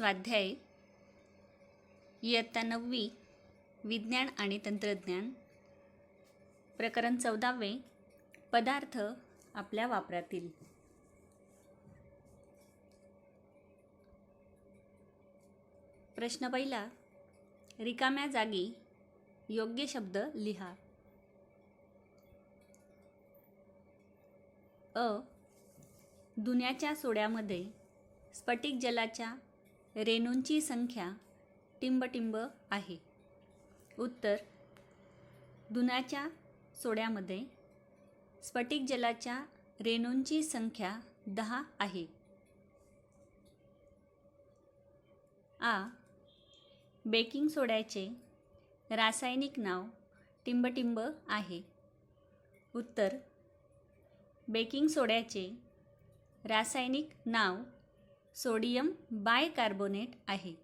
स्वाध्याय इयत्ता नववी विज्ञान आणि तंत्रज्ञान प्रकरण चौदावे पदार्थ आपल्या वापरातील. प्रश्न पहिला रिकाम्या जागी योग्य शब्द लिहा. अ दुन्याच्या सोड्यामध्ये स्फटिक जलाच्या रेणूंची संख्या टिंबटिंब आहे. उत्तर दुनाच्या सोड्यामध्ये स्फटिक जलाच्या रेणूंची संख्या दहा आहे. आ बेकिंग सोड्याचे रासायनिक नाव टिंबटिंब आहे. उत्तर बेकिंग सोड्याचे रासायनिक नाव सोडियम बायकार्बोनेट आहे.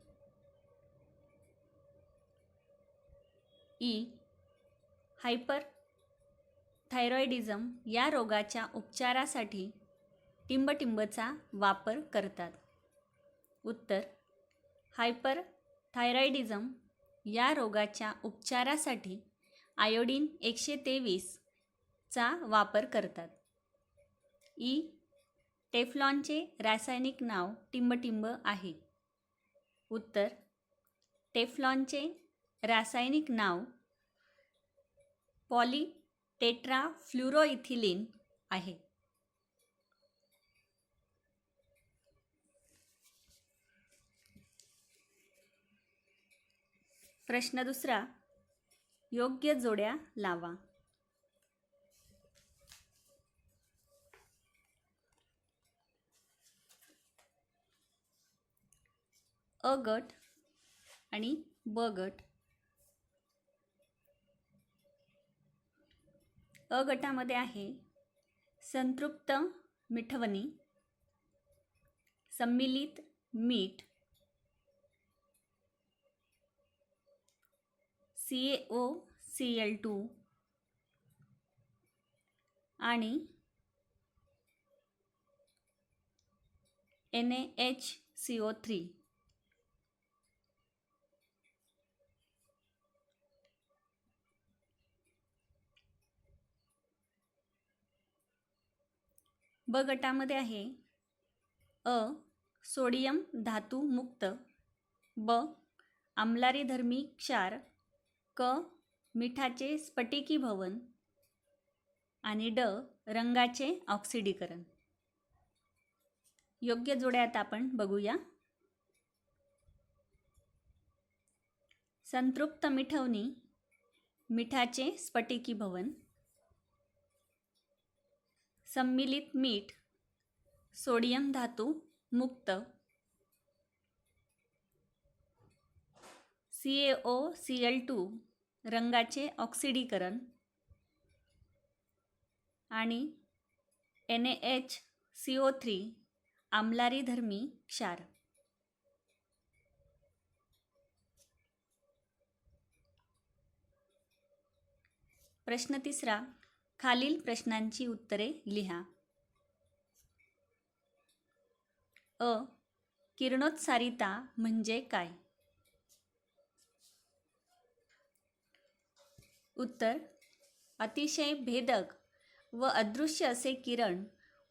ई हायपर थायरॉइडिझम या रोगाच्या उपचारासाठी टिंबटिंबचा वापर करतात. उत्तर हायपर थायरॉइडिझम या रोगाच्या उपचारासाठी आयोडीन एकशे तेवीसचा वापर करतात. ई टेफ्लॉनचे रासायनिक नाव टिंबटिंब आहे. उत्तर टेफ्लॉनचे रासायनिक नाव पॉलिटेट्राफ्लुरोइथिलीन आहे. प्रश्न दुसरा योग्य जोड्या लावा. अ गट आणि ब गट. अ गटामध्ये आहे संतृप्त मिठवणी संमिलित मीठ C A O C L two आणि N A H C O three. ब गटामध्ये आहे. अ सोडियम धातू मुक्त. ब आम्लारीधर्मी क्षार. क मिठाचे स्फटिकी भवन. आणि ड रंगाचे ऑक्सिडीकरण. योग्य जोड्यात आपण बघूया. संतृप्त मिठवणी मिठाचे स्फटिकी भवन. संमिलित मीठ सोडियम धातू मुक्त. C A O C L two रंगाचे ऑक्सिडीकरण. आणि N A H C O three आमलारी धर्मी क्षार. प्रश्न तिसरा खालील प्रश्नांची उत्तरे लिहा. अ. किरणोत्सारिता म्हणजे काय? उत्तर. अतिशय भेदक व अदृश्य असे किरण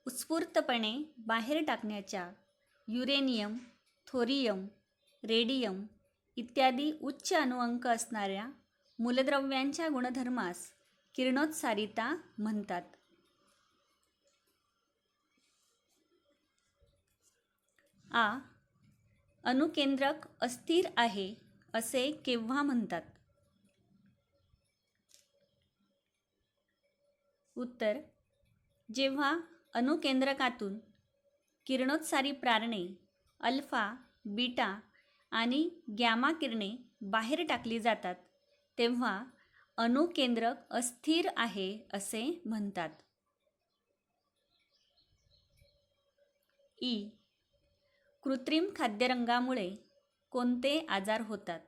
उत्स्फूर्तपणे बाहेर टाकण्याच्या युरेनियम थोरियम रेडियम इत्यादी उच्च अणुअंक असणाऱ्या मूलद्रव्यांच्या गुणधर्मास किरणोत्सारिता म्हणतात. आ अनुकेंद्रक अस्थिर आहे असे केव्हा म्हणतात? उत्तर जेव्हा अणुकेंद्रकातून किरणोत्सारी प्रारणे अल्फा बीटा आणि गॅमा किरणे बाहेर टाकली जातात तेव्हा अणुकेंद्रक अस्थिर आहे असे म्हणतात. ई. कृत्रिम खाद्यरंगामुळे कोणते आजार होतात?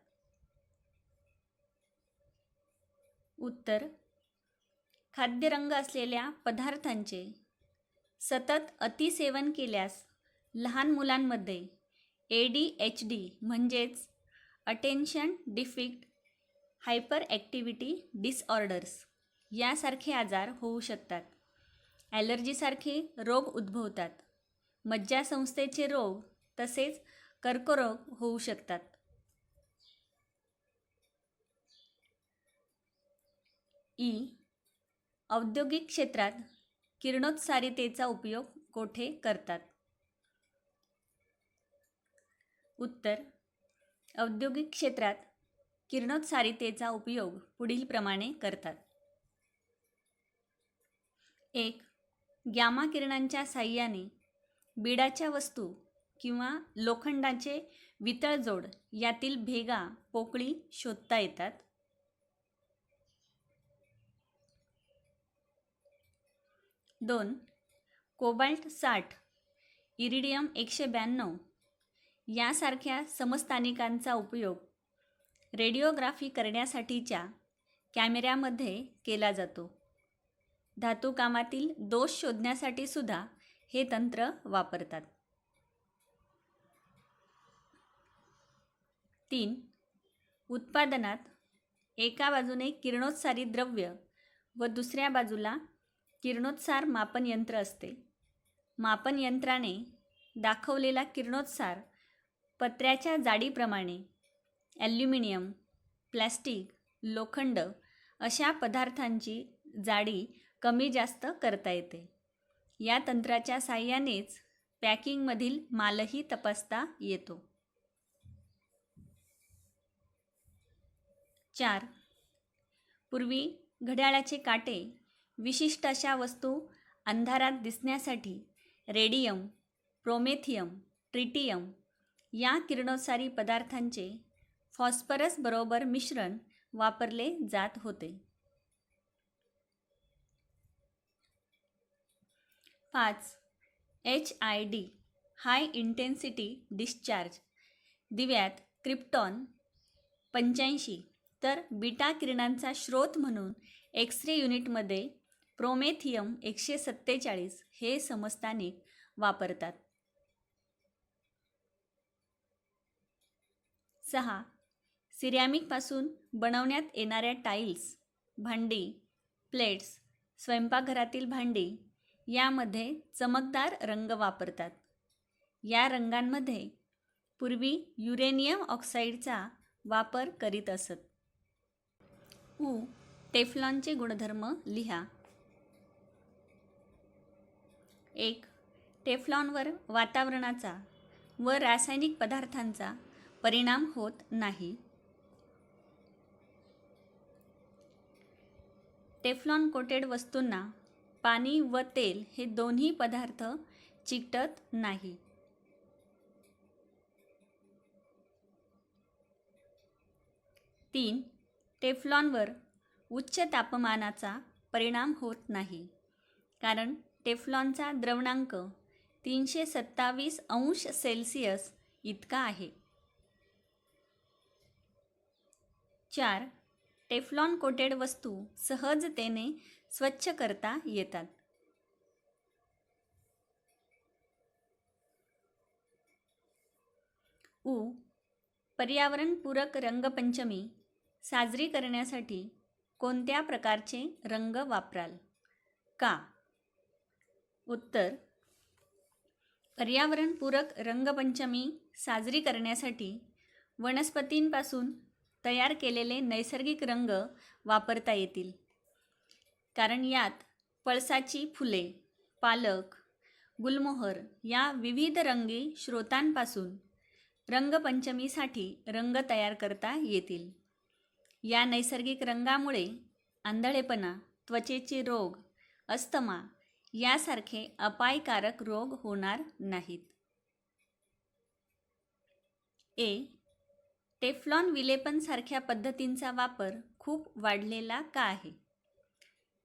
उत्तर. खाद्यरंग असलेल्या पदार्थांचे सतत अतिसेवन केल्यास लहान मुलांमध्ये ए डी एच डी म्हणजेच attention deficit hyperactivity disorders यासारखे आजार होऊ शकतात. ॲलर्जीसारखे रोग उद्भवतात. मज्जासंस्थेचे रोग तसेच कर्करोग होऊ शकतात. ई. औद्योगिक क्षेत्रात किरणोत्सारितेचा उपयोग कोठे करतात? उत्तर. औद्योगिक क्षेत्रात किरणोत्सारितेचा उपयोग पुढीलप्रमाणे करतात. एक ग्यामा किरणांच्या साह्याने बिडाच्या वस्तू किंवा लोखंडाचे वितळजोड यातील भेगा पोकळी शोधता येतात. दोन कोबाल्ट साठ इरिडियम एकशे ब्याण्णव यासारख्या समस्थानिकांचा उपयोग रेडिओग्राफी करण्यासाठीच्या कॅमेऱ्यामध्ये केला जातो. धातुकामातील दोष शोधण्यासाठी सुद्धा हे तंत्र वापरतात. तीन. उत्पादनात एका बाजूने किरणोत्सारी द्रव्य व दुसऱ्या बाजूला किरणोत्सार मापन यंत्र असते. मापन यंत्राने दाखवलेला किरणोत्सार पत्र्याच्या जाडीप्रमाणे ॲल्युमिनियम प्लॅस्टिक लोखंड अशा पदार्थांची जाडी कमी जास्त करता येते. या तंत्राच्या साह्यानेच पॅकिंगमधील मालही तपासता येतो. चार. पूर्वी घड्याळाचे काटे विशिष्ट अशा वस्तू अंधारात दिसण्यासाठी रेडियम प्रोमेथियम ट्रिटियम या किरणोत्सारी पदार्थांचे फॉस्फरस बरोबर मिश्रण वापरले जात होते. पाच H I D high intensity discharge दिव्यात krypton पंच्याऐंशी तर बीटा किरणांचा स्रोत म्हणून एक्स रे युनिटमध्ये प्रोमेथियम एकशे सत्तेचाळीस हे समस्थानिक वापरतात. सहा सिरॅमिकपासून बनवण्यात येणाऱ्या टाईल्स भांडी प्लेट्स स्वयंपाकघरातील भांडी यामध्ये चमकदार रंग वापरतात. या रंगांमध्ये पूर्वी युरेनियम ऑक्साईडचा वापर करीत असत. उ टेफ्लॉनचे गुणधर्म लिहा. एक टेफ्लॉनवर वातावरणाचा व रासायनिक पदार्थांचा परिणाम होत नाही. टेफ्लॉन कोटेड वस्तूंना पाणी व तेल हे दोन्ही पदार्थ चिकटत नाही. तीन टेफ्लॉनवर उच्च तापमानाचा परिणाम होत नाही. कारण टेफ्लॉनचा द्रवणांक तीनशे सत्तावीस अंश सेल्सिअस इतका आहे. चार टेफ्लॉन कोटेड वस्तू सहजतेने स्वच्छ करता येतात. उ. पर्यावरणपूरक रंगपंचमी साजरी करण्यासाठी कोणत्या प्रकारचे रंग वापराल? का. उत्तर. पर्यावरणपूरक रंगपंचमी साजरी करण्यासाठी वनस्पतींपासून तयार केलेले नैसर्गिक रंग वापरता येतील. कारण यात पळसाची फुले पालक गुलमोहर या विविध रंगी स्रोतांपासून रंगपंचमीसाठी रंग तयार करता येतील. या नैसर्गिक रंगामुळे आंधळेपणा त्वचेचे रोग अस्थमा यासारखे अपायकारक रोग होणार नाहीत. ए. टेफ्लॉन विलेपनसारख्या पद्धतींचा वापर खूप वाढलेला का आहे?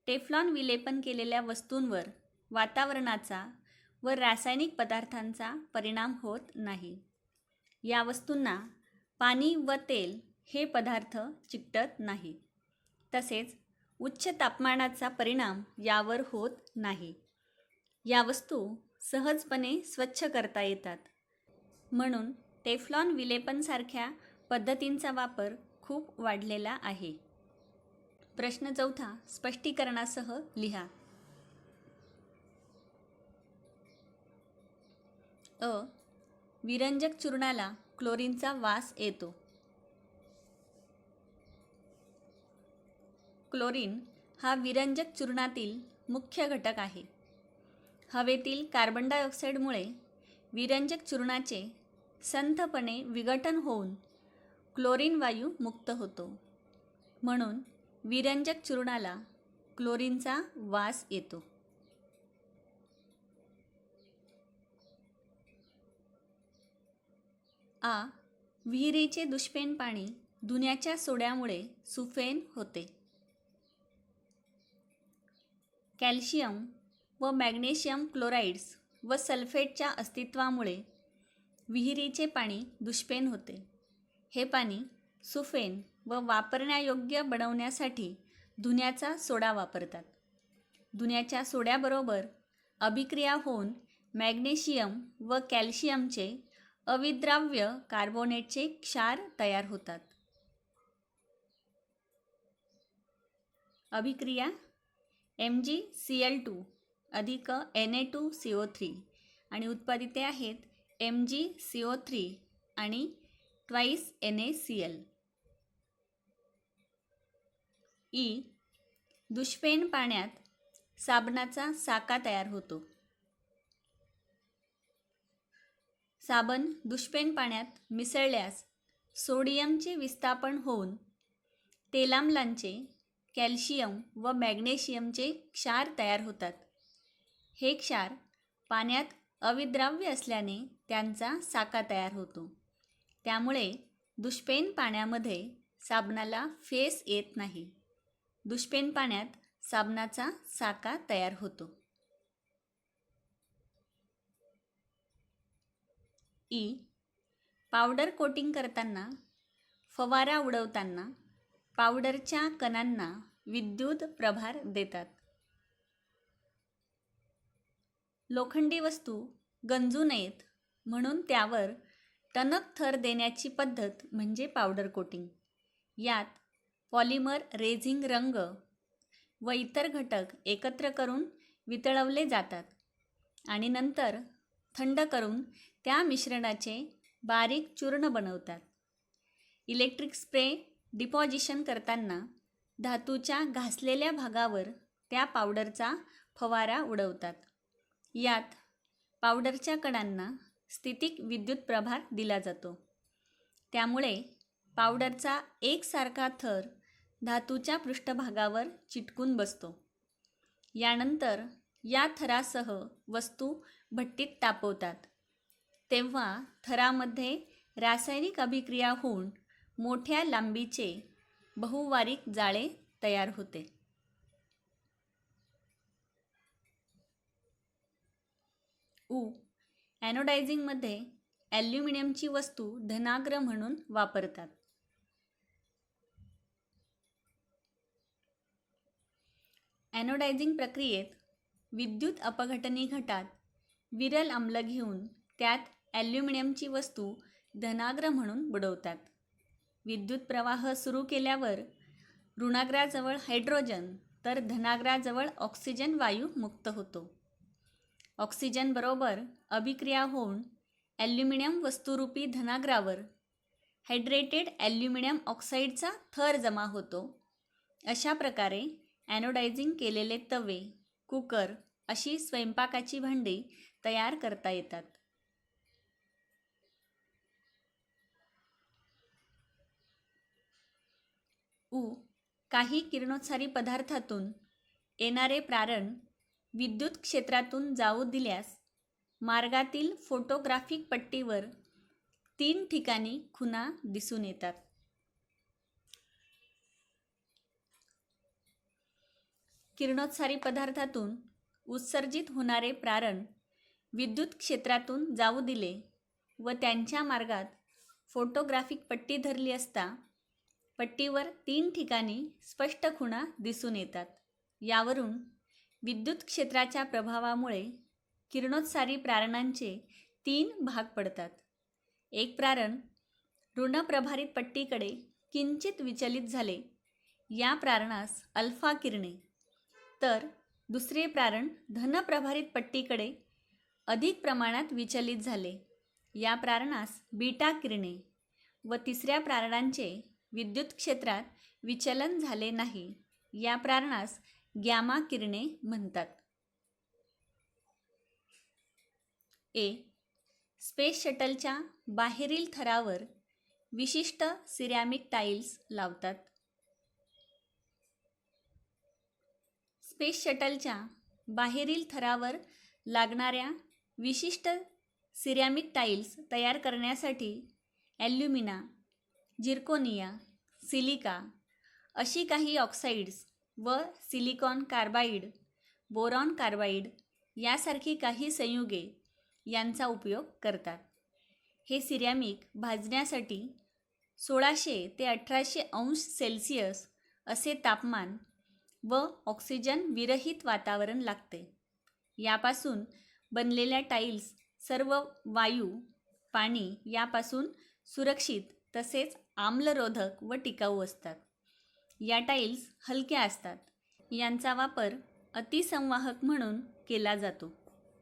टेफ्लॉन विलेपन केलेल्या वस्तूंवर वातावरणाचा व रासायनिक पदार्थांचा परिणाम होत नाही. या वस्तूंना पाणी व तेल हे पदार्थ चिकटत नाही. तसेच उच्च तापमानाचा परिणाम यावर होत नाही. या वस्तू सहजपणे स्वच्छ करता येतात. म्हणून टेफ्लॉन विलेपनसारख्या पद्धतींचा वापर खूप वाढलेला आहे. प्रश्न चौथा स्पष्टीकरणासह लिहा. अ विरंजक चूर्णाला क्लोरीनचा वास येतो. क्लोरीन हा विरंजक चूर्णातील मुख्य घटक आहे. हवेतील कार्बन डायऑक्साईडमुळे विरंजक चूर्णाचे संथपणे विघटन होऊन क्लोरीन वायू मुक्त होतो. म्हणून विरंजक चूर्णाला क्लोरीनचा वास येतो. आ. विहिरीचे दुष्पेन पाणी धुण्याच्या सोड्यामुळे सुफेन होते. कॅल्शियम व मॅग्नेशियम क्लोराईड्स व सल्फेटच्या अस्तित्वामुळे विहिरीचे पाणी दुष्पेन होते. हे पाणी सुफेन व वापरण्यायोग्य बनवण्यासाठी धुण्याचा सोडा वापरतात. धुण्याच्या सोड्याबरोबर अभिक्रिया होऊन मॅग्नेशियम व कॅल्शियमचे अविद्राव्य कार्बोनेटचे क्षार तयार होतात. अभिक्रिया M G C L two अधिक N A two C O three आणि उत्पादिते आहेत M G C O three आणि twice N A C L E दुष्पेन पाण्यात साबणाचा साका तयार होतो. साबण दुष्पेन पाण्यात मिसळल्यास सोडियमचे विस्थापन होऊन तेलामलांचे कॅल्शियम व मॅग्नेशियमचे क्षार तयार होतात. हे क्षार पाण्यात अविद्राव्य असल्याने त्यांचा साका तयार होतो. त्यामुळे दुष्पेन पाण्यामध्ये साबणाला फेस येत नाही. दुष्पेन पाण्यात साबणाचा साका तयार होतो. ई. पावडर कोटिंग करताना फवारा उडवताना पावडरच्या कणांना विद्युत प्रभार देतात. लोखंडी वस्तू गंजू नयेत म्हणून त्यावर टणक थर देण्याची पद्धत म्हणजे पावडर कोटिंग यात पॉलिमर रेझिंग रंग व इतर घटक एकत्र करून वितळवले जातात आणि नंतर थंड करून त्या मिश्रणाचे बारीक चूर्ण बनवतात. इलेक्ट्रिक स्प्रे डिपॉझिशन करताना धातूच्या घासलेल्या भागावर त्या पावडरचा फवारा उडवतात. यात पावडरच्या कणांना स्थितिक विद्युत प्रभार दिला जातो. त्यामुळे पावडरचा एकसारखा थर धातूच्या पृष्ठभागावर चिटकून बसतो. यानंतर या थरासह वस्तू भट्टीत तापवतात. तेव्हा थरामध्ये रासायनिक अभिक्रिया होऊन मोठ्या लांबीचे बहुवारिक जाळे तयार होते. उ ॲनोडायझिंगमध्ये ॲल्युमिनियमची वस्तू धनाग्र म्हणून वापरतात. ॲनोडायझिंग प्रक्रियेत विद्युत अपघटनी घटात विरल आम्ल घेऊन त्यात ॲल्युमिनियमची वस्तू धनाग्र म्हणून बुडवतात. विद्युत प्रवाह सुरू केल्यावर ऋणाग्राजवळ हायड्रोजन तर धनाग्राजवळ ऑक्सिजन वायू मुक्त होतो. ऑक्सिजनबरोबर अभिक्रिया होऊन ॲल्युमिनियम वस्तुरूपी धनाग्रावर हायड्रेटेड ॲल्युमिनियम ऑक्साईडचा थर जमा होतो. अशा प्रकारे ॲनोडायझिंग केलेले तवे कुकर अशी स्वयंपाकाची भांडी तयार करता येतात. उ काही किरणोत्सारी पदार्थातून येणारे प्रारण विद्युत क्षेत्रातून जाऊ दिल्यास मार्गातील फोटोग्राफिक पट्टीवर तीन ठिकाणी खुणा दिसून येतात. किरणोत्सारी पदार्थातून उत्सर्जित होणारे प्रारण विद्युत क्षेत्रातून जाऊ दिले व त्यांच्या मार्गात फोटोग्राफिक पट्टी धरली असता पट्टीवर तीन ठिकाणी स्पष्ट खुणा दिसून येतात. यावरून विद्युत क्षेत्राच्या प्रभावामुळे किरणोत्सारी प्रारणांचे तीन भाग पडतात. एक प्रारण ऋणप्रभारित पट्टीकडे किंचित विचलित झाले. या प्रारणास अल्फा किरणे. तर दुसरे प्रारण धनप्रभारित पट्टीकडे अधिक प्रमाणात विचलित झाले. या प्रारणास बीटा किरणे व तिसऱ्या प्रारणांचे विद्युत क्षेत्रात विचलन झाले नाही. या प्रारणास गॅमा किरणे म्हणतात. ए. स्पेस शटलच्या बाहेरील थरावर विशिष्ट सिरॅमिक टाईल्स लावतात. स्पेस शटलच्या बाहेरील थरावर लागणाऱ्या विशिष्ट सिरॅमिक टाईल्स तयार करण्यासाठी ॲल्युमिना जिर्कोनिया सिलिका अशी काही ऑक्साईड्स व सिलिकॉन कार्बाईड बोरॉन कार्बाईड यासारखी काही संयुगे यांचा उपयोग करतात. हे सिरॅमिक भाजण्यासाठी सोळाशे ते अठराशे अंश सेल्सिअस असे तापमान व ऑक्सिजन विरहित वातावरण लागते. यापासून बनलेल्या टाईल्स सर्व वायू पाणी यापासून सुरक्षित तसेच आम्लरोधक व टिकाऊ असतात. या टाईल्स हलक्या असतात. यांचा वापर अतिसंवाहक म्हणून केला जातो.